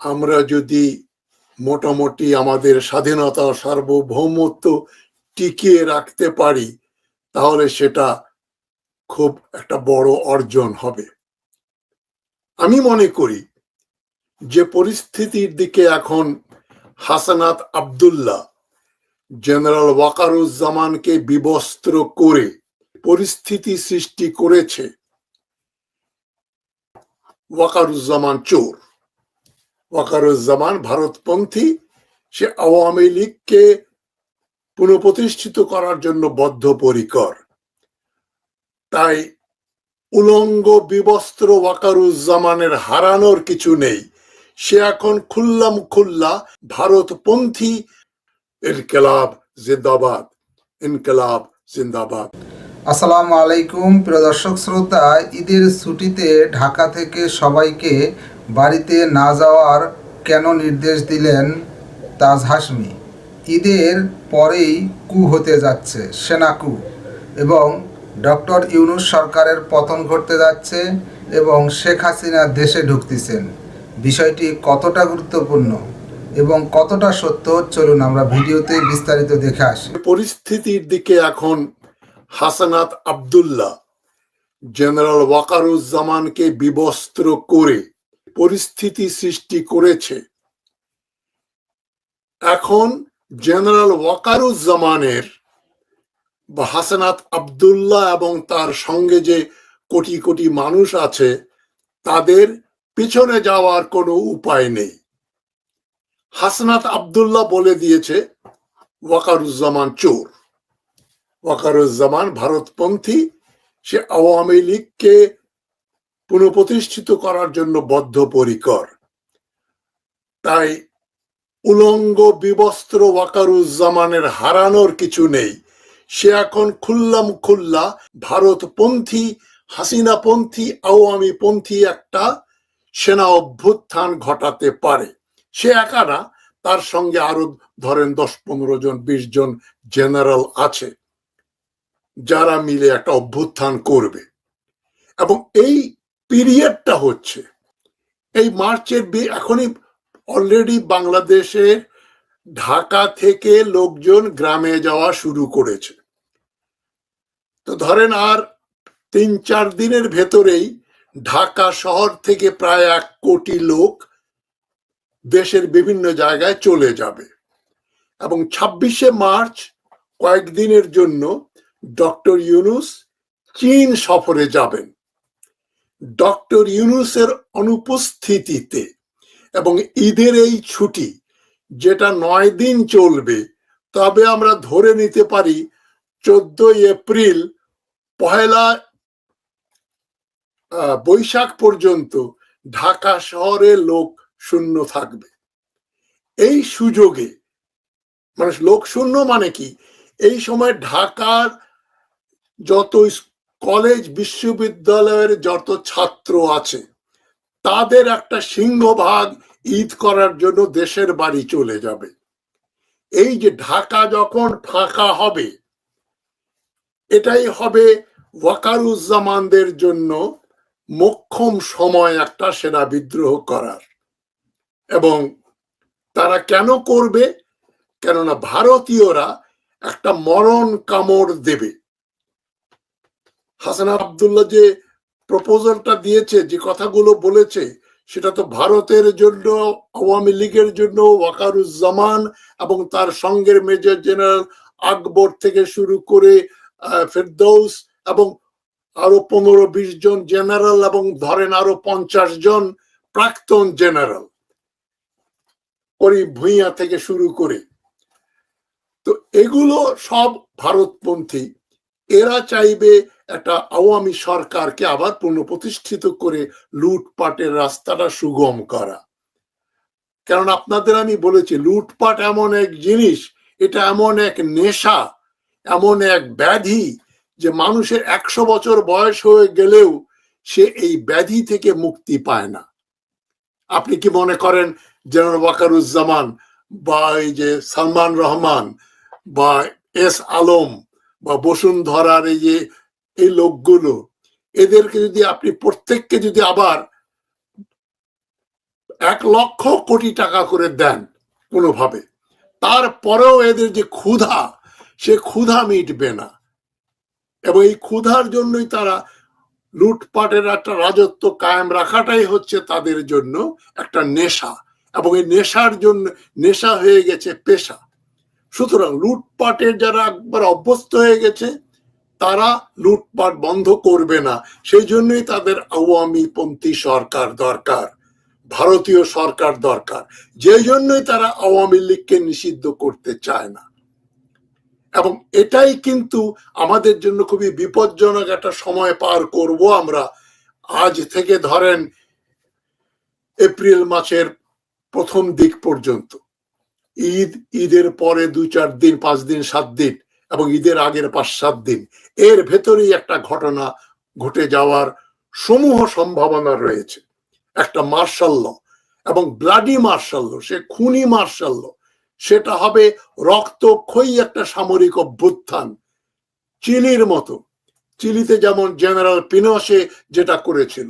আমরা যদি মোটামুটি আমাদের স্বাধীনতা সার্বভৌমত্ব টিকিয়ে রাখতে পারি, তাহলে সেটা খুব একটা বড় অর্জন হবে। আমি মনে করি যে পরিস্থিতির দিকে এখন হাসানাত আব্দুল্লাহ, জেনারেল ওয়াকারুজ্জামানকে বিবস্ত্র করে পরিস্থিতি সৃষ্টি করেছে। ওয়াকারুজ্জামান চোর। ওয়াকারুজ্জামান ভারতপন্থী, সে আওয়ামী লীগকে পুনঃপ্রতিষ্ঠিত করার জন্য বদ্ধপরিকর। তাই উলঙ্গ বিবস্ত্র ওয়াকারুজ্জামানের হারানোর কিছু নেই। সে এখন খুল্লাম খুল্লা ভারতপন্থী ইনকেলাব জিন্দাবাদ ইনকেলাব জিন্দাবাদ। আসসালামু আলাইকুম, প্রিয় দর্শক শ্রোতা, ঈদের ছুটিতে ঢাকা থেকে সবাইকে বাড়িতে না যাওয়ার কেন নির্দেশ দিলেন তাজ হাসমি ঈদের পরেই কু হতে যাচ্ছে সেনা কু এবং ডক্টর ইউনুস সরকারের পতন ঘটতে যাচ্ছে এবং শেখ হাসিনা দেশে ঢুকতেছেন। বিষয়টি কতটা গুরুত্বপূর্ণ এবং কতটা সত্য, চলুন আমরা ভিডিওতে বিস্তারিত দেখে আসি। পরিস্থিতির দিকে এখন হাসানাত আব্দুল্লাহ, জেনারেল ওয়াকারুজ্জামানকে বিবস্ত্র করে পরিস্থিতি সৃষ্টি করেছে। এখন জেনারেল ওয়াকারুজ্জামানের বা হাসানাত আব্দুল্লাহ এবং তার সঙ্গে যে কোটি কোটি মানুষ আছে, তাদের পিছনে যাওয়ার কোনো উপায় নেই। হাসনাত আব্দুল্লাহ বলে দিয়েছে, ওয়াকারুজ্জামান চোর। ওয়াকারুজ্জামান ভারতপন্থী, সে আওয়ামী লীগকে পুনঃপ্রতিষ্ঠিত করার জন্য বদ্ধপরিকর। তাই উলঙ্গ বিবস্ত্র ওয়াকারুজ্জামানের হারানোর কিছু নেই। সে এখন খুল্লাম খুল্লা ভারতপন্থী, হাসিনাপন্থী আওয়ামী পন্থী একটা সেনা অভ্যুত্থান ঘটাতে পারে। সে একা না, তার সঙ্গে আরও ধরেন দশ, পনেরো জন, বিশ জন জেনারেল আছে, যারা মিলে একটা অভ্যুত্থান করবে। এবং এই পিরিয়ডটা হচ্ছে। এই মার্চের এখনই অলরেডি বাংলাদেশে ঢাকা থেকে লোকজন গ্রামে যাওয়া শুরু করেছে। তো ধরেন আর তিন, চার দিনের ভেতরেই ঢাকা শহর থেকে প্রায় এক কোটি লোক দেশের বিভিন্ন জায়গায় চলে যাবে। এবং ছাব্বিশে মার্চ কয়েকদিনের জন্য ডক্টর ইউনুস চীন সফরে যাবেন। ডক্টর ইউনুসের অনুপস্থিতিতে এবং ঈদের এই ছুটি যেটা নয় দিন চলবে, তবে আমরা ধরে নিতে পারি চোদ্দই এপ্রিল পহেলা বৈশাখ পর্যন্ত ঢাকা শহরে লোক শূন্য থাকবে। এই সুযোগে মানে লোক শূন্য মানে কি? এই সময় ঢাকার যত কলেজ বিশ্ববিদ্যালয়ের যত ছাত্র আছে, তাদের একটা সিংহভাগ ঈদ করার জন্য দেশের বাড়ি চলে যাবে। এই যে ঢাকা যখন ফাঁকা হবে, এটাই হবে ওয়াকারুজ্জামানদের জন্য মোক্ষম সময় একটা সেনা বিদ্রোহ করার। এবং তারা কেন করবে? কেননা ভারতীয়রা একটা মরণ কামড় দেবে। হাসান আব্দুল্লাহ যে প্রপোজালটা দিয়েছে, যে কথাগুলো বলেছে, সেটা তো ভারতের জন্য, আওয়ামী লীগের জন্য ওয়াকারুজ্জামান এবং তার সঙ্গের মেজর জেনারেল আকবর থেকে শুরু করে ফেরদৌস এবং আরও পনেরো বিশ জন জেনারেল এবং ধরেন আরও পঞ্চাশ জন প্রাক্তন জেনারেল করিম ভূঁইয়া থেকে শুরু করে। তো এগুলো সব ভারতপন্থী। এরা চাইবে একটা আওয়ামী সরকারকে আবার পুনঃপ্রতিষ্ঠিত করে লুটপাটের রাস্তাটা সুগম করা। কারণ আপনাদের আমি বলেছি, লুটপাট এমন এক জিনিস, এটা এমন এক নেশা, এমন এক ব্যাধি যে মানুষের একশো বছর বয়স হয়ে গেলেও সে এই ব্যাধি থেকে মুক্তি পায় না। আপনি কি মনে করেন জেনারেল ওয়াকারুজ্জামান বা এই যে সালমান রহমান বা এস আলম বা বসুন্ধরার এই যে এই লোকগুলো, এদেরকে যদি আপনি প্রত্যেককে যদি আবার এক লক্ষ কোটি টাকা করে দেন কোনোভাবে, তারপরেও এদের যে ক্ষুধা, সে ক্ষুধা মিটবে না। এবং এই ক্ষুধার জন্যই তারা লুটপাটের একটা রাজত্ব কায়েম রাখাটাই হচ্ছে তাদের জন্য একটা নেশা। এবং এই নেশার জন্য, নেশা হয়ে গেছে পেশা। সুতরাং লুটপাটের যারা একবার অভ্যস্ত হয়ে গেছে তারা লুটপাট বন্ধ করবে না। সেই জন্যই তাদের আওয়ামী পন্থী সরকার দরকার, ভারতীয় সরকার দরকার। যে জন্যই তারা আওয়ামী লীগকে নিষিদ্ধ করতে চায় না। এবং এটাই কিন্তু আমাদের জন্য খুবই বিপজ্জনক একটা সময় পার করব আমরা। আজ থেকে ধরেন এপ্রিল মাসের প্রথম দিক পর্যন্ত। ঈদ, ঈদের পরে দুই চার দিন, পাঁচ দিন, সাত দিন এবং ঈদের আগের পাঁচ সাত দিন। এর ভেতরেই একটা ঘটনা ঘটে যাওয়ার সমূহ সম্ভাবনা রয়েছে। একটা মার্শাল্য এবং ব্লাডি মার্শাল্য, সে খুনি মার্শাল্য, সেটা হবে রক্তক্ষয়ী একটা সামরিক অভ্যুত্থান, চিলির মতো। চিলিতে যেমন জেনারেল পিনসে যেটা করেছিল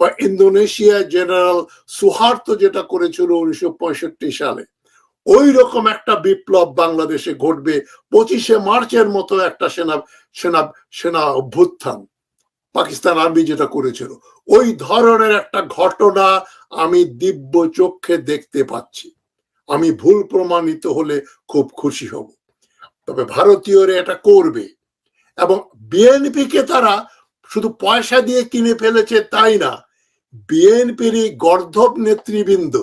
বা ইন্দোনেশিয়া জেনারেল সুহার্তো যেটা করেছিল উনিশশো পঁয়ষট্টি সালে। ওই রকম একটা বিপ্লব বাংলাদেশে ঘটবে। পঁচিশে মার্চের মতো একটা সেনা সেনা সেনা অভ্যুত্থান পাকিস্তান আর্মি যেটা করেছিল। ওই ধরনের একটা ঘটনা আমি দিব্য চক্ষে দেখতে পাচ্ছি। আমি ভুল প্রমাণিত হলে খুব খুশি হব। তবে ভারতীয়রা এটা করবে এবং বিএনপি কে তারা শুধু পয়সা দিয়ে কিনে ফেলেছে তাই না, বিএনপির গর্ধব নেতৃবৃন্দ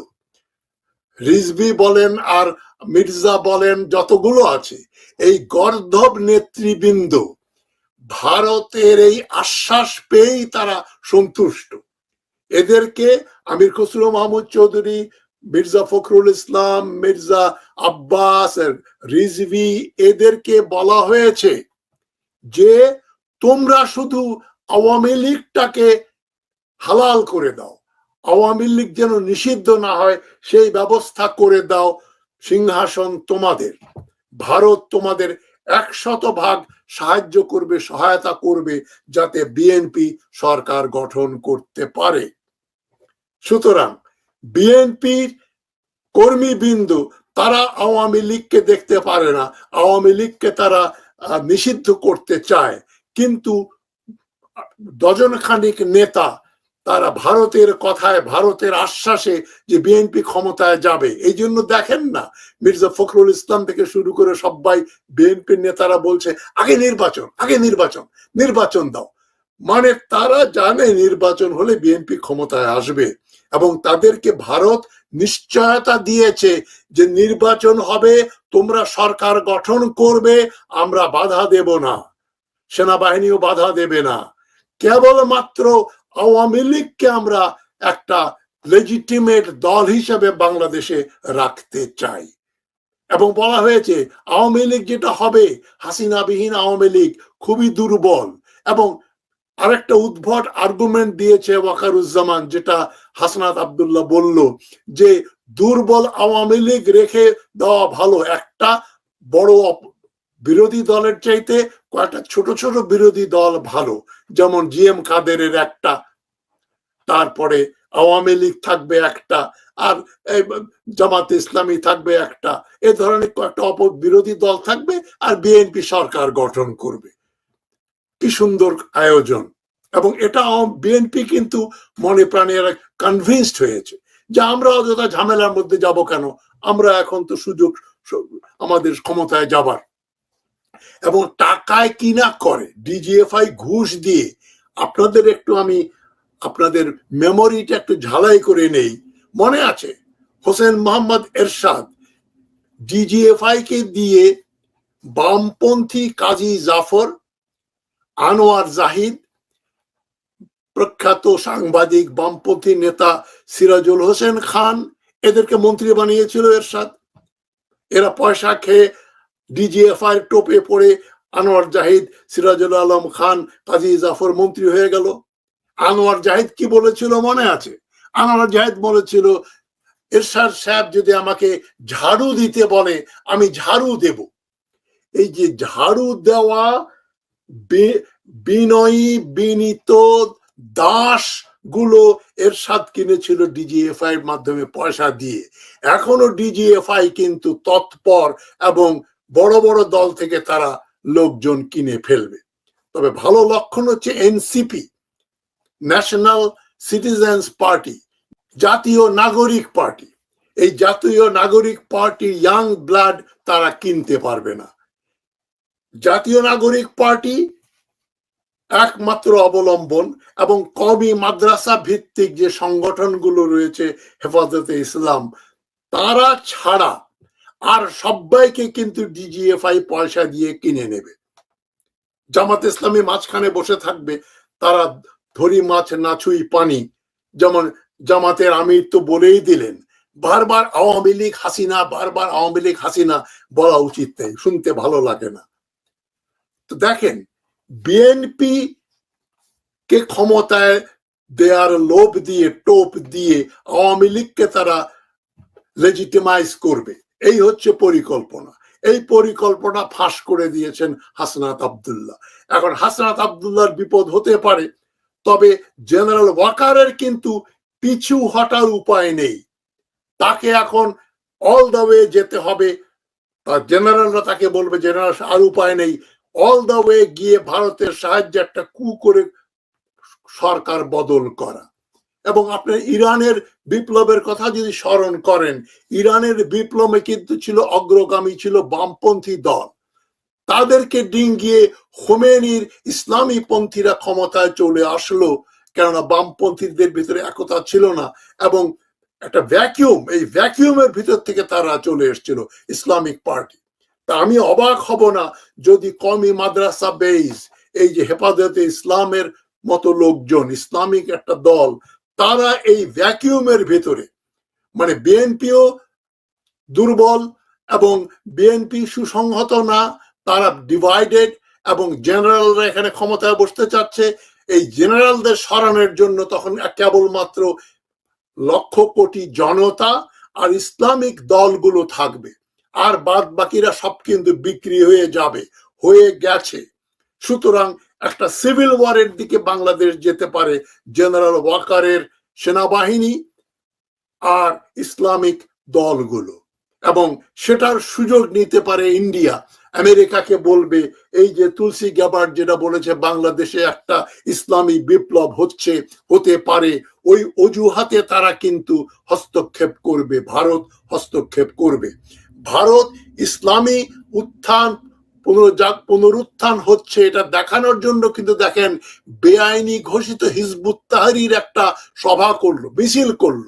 রিজভি বলেন আর মির্জা বলেন যতগুলো আছে, এই গর্ধব নেতৃবৃন্দ ভারতের এই আশ্বাস পেয়েই তারা সন্তুষ্ট। এদেরকে আমির খসরু মাহমুদ চৌধুরী, মির্জা ফখরুল ইসলাম, মির্জা আব্বাস, রিজভি, এদেরকে বলা হয়েছে যে তোমরা শুধু আওয়ামী লীগটাকে হালাল করে দাও। আওয়ামী লীগ যেন নিষিদ্ধ না হয়, সেই ব্যবস্থা করে দাও সিংহাসন তোমাদের। ভারত তোমাদের একশত ভাগ সাহায্য করবে, সহায়তা করবে, যাতে বিএনপি সরকার গঠন করতে পারে। সুতরাং বিএনপির কর্মীবৃন্দ তারা আওয়ামী লীগকে দেখতে পারে না। আওয়ামী লীগকে তারা নিষিদ্ধ করতে চায়। কিন্তু ডজন খানিক নেতা তারা ভারতের কথায়, ভারতের আশ্বাসে যে বিএনপি ক্ষমতায় যাবে। এই জন্য দেখেন না, মির্জা ফখরুল ইসলাম থেকে শুরু করে সবাই বিএনপির নেতারা বলছে, আগে নির্বাচন আগে নির্বাচন নির্বাচন দাও। মানে তারা জানে নির্বাচন হলে বিএনপি ক্ষমতায় আসবে। এবং তাদেরকে ভারত নিশ্চয়তা দিয়েছে যে নির্বাচন হবে, তোমরা সরকার গঠন করবে, আমরা বাধা দেব না। সেনাবাহিনীও বাধা দেবে না। কেবলমাত্র আওয়ামী লীগকে আমরা একটা লেজিটিমেট দল হিসেবে বাংলাদেশে রাখতে চাই। এবং বলা হয়েছে, আওয়ামী লীগ যেটা হবে, হাসিনাবিহীন আওয়ামী লীগ খুবই দুর্বল। এবং আরেকটা উদ্ভট আর্গুমেন্ট দিয়েছে ওয়াকারুজ্জামান, যেটা হাসনাত আবদুল্লাহ বলল যে, দুর্বল আওয়ামী লীগ রেখে দেওয়া ভালো একটা বড় বিরোধী দলের চাইতে কয়েকটা ছোট ছোট বিরোধী দল ভালো। যেমন জি এম কাদেরের একটা, তারপরে আওয়ামী লীগ থাকবে একটা, আর জামাত ইসলামী থাকবে একটা, এ ধরনের কয়েকটা অপ বিরোধী দল থাকবে আর বিএনপি সরকার গঠন করবে। কি সুন্দর আয়োজন। এবং এটা বিএনপি কিন্তু মনে প্রাণে এরা কনভিনসড হয়েছে যে আমরা অযথা ঝামেলার মধ্যে যাব কেন? আমরা এখন তো সুযোগ আমাদের ক্ষমতায় যাবার। এবং টাকায় কিনা করে ডিজিএফআই ঘুষ দিয়ে আপনাদের একটু আমি আপনাদের মেমোরিটা একটু ঝালাই করে নেই, মনে আছে? হোসেন মোহাম্মদ এরশাদ ডিজিএফআই কে দিয়ে বামপন্থী কাজী জাফর, আনোয়ার জাহিদ, প্রখ্যাত সাংবাদিক, বামপন্থী নেতা সিরাজুল হোসেন খান, এদেরকে মন্ত্রী বানিয়েছিল এরশাদ। এরা পয়সা খেয়ে ডিজিএফআই টোপে পড়ে আনোয়ার জাহিদ, সিরাজুল আলম খান, কাজী জাফর মন্ত্রী হয়ে গেল। আনোয়ার জাহিদ কি বলেছিল মনে আছে? আনোয়ার জাহিদ বলেছিল, এরশাদ সাহেব যদি আমাকে ঝাড়ু দিতে বলে, আমি ঝাড়ু দেব। এই যে ঝাড়ু দেওয়া বিনয়ী, বিনীত দাসগুলো এর স্বাদ কিনেছিল ডিজিএফআই মাধ্যমে পয়সা দিয়ে। এখনও ডিজিএফআই কিন্তু তৎপর এবং বড় বড় দল থেকে তারা লোকজন কিনে ফেলবে। তবে ভালো লক্ষণ হচ্ছে এনসিপি ন্যাশনাল সিটিজেন্স পার্টি জাতীয় নাগরিক পার্টি। এই জাতীয় নাগরিক পার্টি ইয়াং ব্লাড তারা কিনতে পারবে না। জাতীয় নাগরিক পার্টি একমাত্র অবলম্বন এবং কবি মাদ্রাসা ভিত্তিক যে সংগঠনগুলো রয়েছে হেফাজতে ইসলাম, তারা ছাড়া আর সবাইকে কিন্তু ডিজিএফআই পয়সা দিয়ে কিনে নেবে। জামাত ইসলামী মাঝখানে বসে থাকবে, তারা ধরি মাছ নাছুই পানি। যেমন জামাতের আমির তো বলেই দিলেন, বারবার আওয়ামী লীগ হাসিনা, বারবার আওয়ামী লীগ হাসিনা বলা উচিত নেই, শুনতে ভালো লাগে না। তো দেখেন বিএনপি কে ক্ষমতায় দেয়ার লোভ দিয়ে, টোপ দিয়ে আওয়ামী লীগকে তারা লেজিটিমাইজ করবে। এই হচ্ছে পরিকল্পনা। এই পরিকল্পনা ফাঁস করে দিয়েছেন হাসনাত আবদুল্লাহ। এখন হাসনাত আবদুল্লাহর বিপদ হতে পারে, তবে জেনারেল ওয়াকারের কিন্তু পিছু হটার উপায় নেই। তাকে এখন অল দ্য ওয়ে যেতে হবে। জেনারেলরা তাকে বলবে, জেনারেল, আর উপায় নেই। অল দ্য ওয়ে গিয়ে ভারতের সাহায্যে একটা কু করে সরকার বদল করা। এবং আপনার ইরানের বিপ্লবের কথা যদি স্মরণ করেন, ইরানের বিপ্লবে কিন্তু ছিল অগ্রগামী, ছিল বামপন্থী দল। তাদেরকে ডিঙ্গিয়ে হোমেনির ইসলামী পন্থীরা ক্ষমতায় চলে আসলো, কেননা বামপন্থীদের ভিতরে একতা ছিল না এবং একটা ভ্যাকিউম এই ভ্যাকিউমের ভিতর থেকে তারা চলে এসেছিল, ইসলামিক পার্টি। তা আমি অবাক হব না যদি কমি মাদ্রাসা বেইস এই যে হেফাজতে ইসলামের মতো লোকজন, ইসলামিক একটা দল তারা এই ভ্যাকিউমের ভেতরে মানে বিএনপিও দুর্বল এবং বিএনপি সুসংহত না, তারা ডিভাইডেড এবং জেনারেলরা এখানে ক্ষমতায় বসতে চাচ্ছে, এই জেনারেলদের সরানোর জন্য তখন কেবলমাত্র লক্ষ কোটি জনতা আর ইসলামিক দলগুলো থাকবে। আর বাদ বাকিরা সব কিন্তু বিক্রি হয়ে যাবে, হয়ে গেছে। সুতরাং একটা সিভিল ওয়ারের দিকে বাংলাদেশ যেতে পারে, জেনারেল ওয়াকারের সেনাবাহিনী আর ইসলামিক দলগুলো। এবং সেটার সুযোগ নিতে পারে ইন্ডিয়া। আমেরিকাকে বলবে, এই যে তুলসী গ্যাবার্ড যেটা বলেছে, বাংলাদেশে একটা ইসলামী বিপ্লব হচ্ছে, হতে পারে। ওই অজুহাতে তারা কিন্তু হস্তক্ষেপ করবে, ভারত হস্তক্ষেপ করবে। ভারত ইসলামী উত্থান পুনরুত্থান হচ্ছে এটা দেখানোর জন্য, কিন্তু দেখেন বেআইনি ঘোষিত হিজবুত তাহারির একটা সভা করল, মিছিল করল,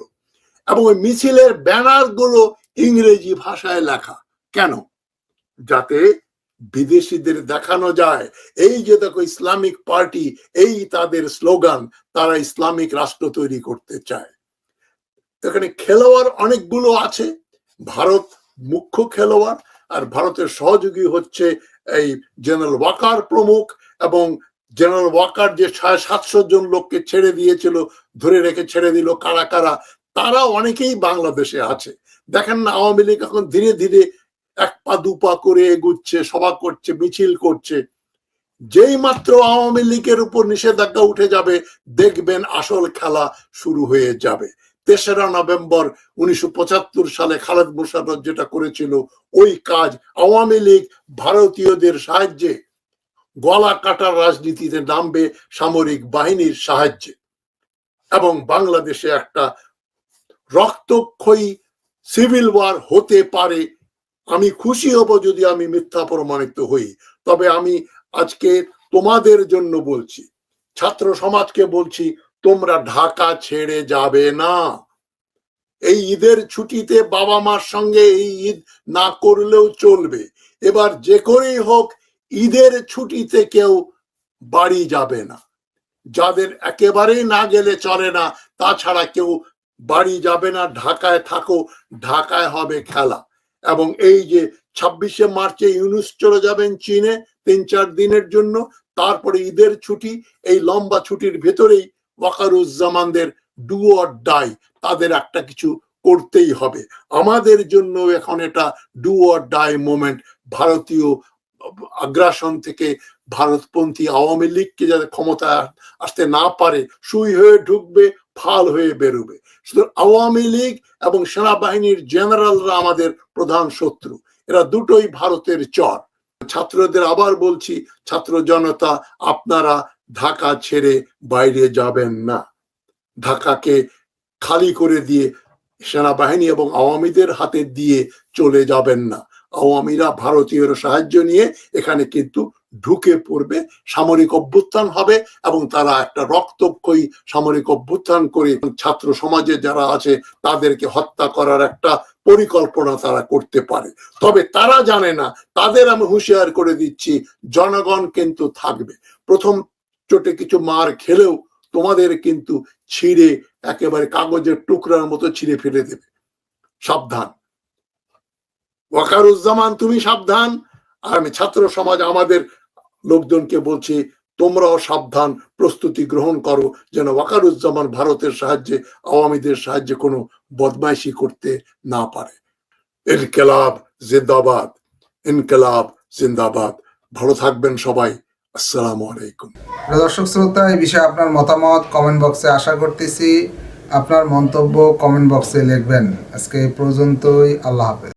এবং ওই মিছিলের ব্যানারগুলো ইংরেজি ভাষায় লেখা। কেন? যাতে বিদেশিদের দেখানো যায়। এই যে দেখো ইসলামিক পার্টি, এই তাদের স্লোগান, তারা ইসলামিক রাষ্ট্র তৈরি করতে চায়। এখানে খেলোয়াড় অনেকগুলো আছে, ভারত মুখ্য খেলোয়াড় আর ভারতের সহযোগী হচ্ছে এই জেনারেল ওয়াকার প্রমুখ এবং জেনারেল ওয়াকার যে ছয় সাতশো জন লোককে ছেড়ে দিয়েছিল, ধরে রেখে ছেড়ে দিল কারা কারা, তারা অনেকেই বাংলাদেশে আছে। দেখেন না, আওয়ামী লীগ এখন ধীরে ধীরে এক পা, দু পা করে এগুচ্ছে, সভা করছে, মিছিল করছে। যেই মাত্র আওয়ামী লীগের উপর নিষেধাজ্ঞা উঠে যাবে, দেখবেন আসল খেলা শুরু হয়ে যাবে। তেসরা নভেম্বর উনিশশো পঁচাত্তর সালে খালেদ মুশারফ যেটা করেছিল ওই কাজ আওয়ামী লীগ ভারতীয়দের সাহায্যে। গলা কাটার রাজনীতিতে নামবে সামরিক বাহিনীর সাহায্যে। এবং বাংলাদেশে একটা রক্তক্ষয়ী সিভিল ওয়ার হতে পারে। আমি খুশি হব যদি আমি মিথ্যা প্রমাণিত হই। তবে আমি আজকে তোমাদের জন্য বলছি, ছাত্র সমাজকে বলছি তোমরা ঢাকা ছেড়ে যাবে না। এই ঈদের ছুটিতে বাবা মার সঙ্গে এই ঈদ না করলেও চলবে। এবার যে করেই হোক, ঈদের ছুটিতে কেউ বাড়ি যাবে না। যাদের একেবারেই না গেলে চলে না, তাছাড়া কেউ বাড়ি যাবে না। ঢাকায় থাকো, ঢাকায় হবে খেলা। এবং এই যে ছাব্বিশে মার্চে ইউনুস চলে যাবেন চীনে তিন চার দিনের জন্য, তারপরে ঈদের ছুটি, এই লম্বা ছুটির ভেতরেই ওয়াকারুজ্জামানদের ডু অর ডাই, তাদের একটা কিছু করতেই হবে। আমাদের জন্য এখন এটা ডু অর ডাই মোমেন্ট। ভারতীয় আগ্রাসন থেকে ভারতপন্থী আওয়ামী লীগকে যাতে ক্ষমতা আসতে না পারে, সুই হয়ে ঢুকবে, ফাল হয়ে বেরোবে। শুধু আওয়ামী লীগ এবং সেনাবাহিনীর জেনারেলরা আমাদের প্রধান শত্রু। এরা দুটোই ভারতের চর। ছাত্রদের আবার বলছি, ছাত্র জনতা, আপনারা ঢাকা ছেড়ে বাইরে যাবেন না। ঢাকাকে খালি করে দিয়ে সেনাবাহিনী এবং আওয়ামীদের হাতে দিয়ে চলে যাবেন না। আওয়ামীরা ভারতীয়র সাহায্য নিয়ে এখানে কিন্তু ঢুকে পড়বে, সামরিক অভ্যুত্থান হবে এবং তারা একটা রক্তক্ষয়ী সামরিক অভ্যুত্থান করে ছাত্র সমাজে যারা আছে তাদেরকে হত্যা করার একটা পরিকল্পনা তারা করতে পারে। তবে তারা জানে না, তাদের আমি হুঁশিয়ার করে দিচ্ছি, জনগণ কিন্তু থাকবে। প্রথম চোটে কিছু মার খেলেও তোমাদের কিন্তু ছিঁড়ে একেবারে কাগজের টুকরার মতো ছিঁড়ে ফেলে দেবে। সাবধান। ওয়াকারুজ্জামান, তুমি সাবধান। আর আমি ছাত্র সমাজ, আমাদের লোকজনকে বলছি, তোমরাও সাবধান, প্রস্তুতি গ্রহণ করো, যেন ওয়াকারুজ্জামান ভারতের সাহায্যে, আওয়ামীদের সাহায্যে কোনো বদমাইশি করতে না পারে। ইনকেলাব জিন্দাবাদ। ইনকেলাব জিন্দাবাদ। ভালো থাকবেন সবাই। আসসালামু আলাইকুম। দর্শক শ্রোতা, এই বিষয়ে আপনার মতামত কমেন্ট বক্সে আশা করতেছি। আপনার মন্তব্য কমেন্ট বক্সে লিখবেন। আজকে এই পর্যন্তই, আল্লাহ হাফেজ।